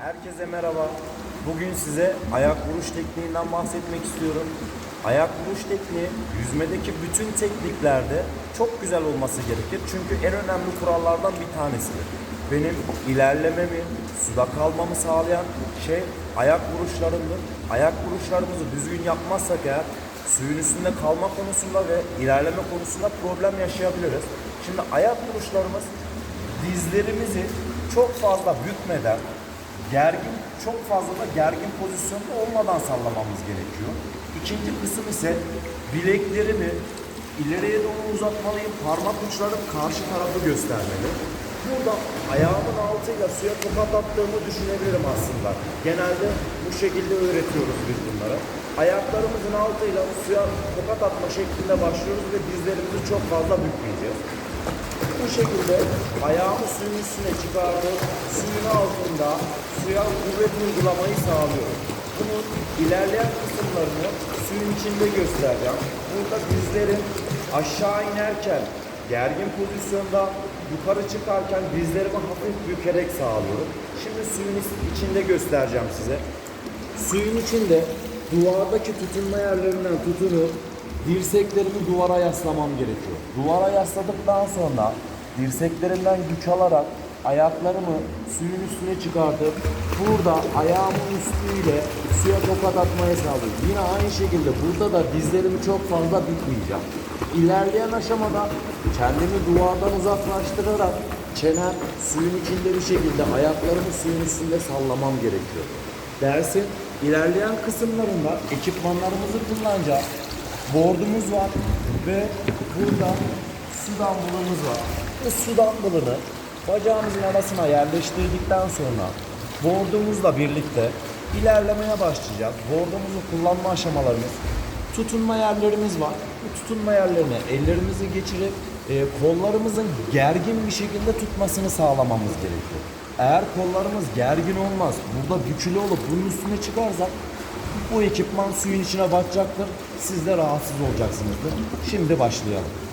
Herkese merhaba. Bugün size ayak vuruş tekniğinden bahsetmek istiyorum. Ayak vuruş tekniği yüzmedeki bütün tekniklerde çok güzel olması gerekir. Çünkü en önemli kurallardan bir tanesidir. Benim ilerlememi, suda kalmamı sağlayan şey ayak vuruşlarımdır. Ayak vuruşlarımızı düzgün yapmazsak eğer suyun üstünde kalma konusunda ve ilerleme konusunda problem yaşayabiliriz. Şimdi ayak vuruşlarımız dizlerimizi çok fazla bükmeden gergin çok fazla da gergin pozisyonda olmadan sallamamız gerekiyor. İkinci kısım ise bileklerimi ileriye doğru uzatmalıyım. Parmak uçlarım karşı tarafı göstermeli. Burada ayağımın altıyla suya tokat attığımı düşünebilirim aslında. Genelde bu şekilde öğretiyoruz biz bunlara. Ayaklarımızın altıyla suya tokat atma şeklinde başlıyoruz ve dizlerimizi çok fazla bükmeyeceğiz. Bu şekilde ayağımı suyun üstüne çıkartıp suyun altında suya kuvvet uygulamayı sağlıyorum. Bunun ilerleyen kısımlarını suyun içinde göstereceğim. Burada dizlerim aşağı inerken gergin pozisyonda yukarı çıkarken dizlerimi hafif bükerek sağlıyorum. Şimdi suyun içinde göstereceğim size. Suyun içinde duvardaki tutunma yerlerinden tutunup dirseklerimi duvara yaslamam gerekiyor. Duvara yasladıktan sonra dirseklerimden güç alarak ayaklarımı suyun üstüne çıkartıp burada ayağımın üstüyle suya tokat atmaya sağlıyorum. Yine aynı şekilde burada da dizlerimi çok fazla bükmeyeceğim. İlerleyen aşamada kendimi duvardan uzaklaştırarak çenem suyun içinde bir şekilde ayaklarımı suyun üstünde sallamam gerekiyor. Dersin ilerleyen kısımlarında ekipmanlarımızı kullanacağız. Boardumuz var ve burada su dumbbellımız var. Bu su dumbbellını bacağımızın arasına yerleştirdikten sonra boardumuzla birlikte ilerlemeye başlayacağız. Boardumuzu kullanma aşamalarımız tutunma yerlerimiz var. Bu tutunma yerlerine ellerimizi geçirip e, kollarımızın gergin bir şekilde tutmasını sağlamamız gerekiyor. Eğer kollarımız gergin olmaz, burada bükülü olup bunun üstüne çıkarsak bu ekipman suyun içine batacaktır. Siz de rahatsız olacaksınızdır. Şimdi başlayalım.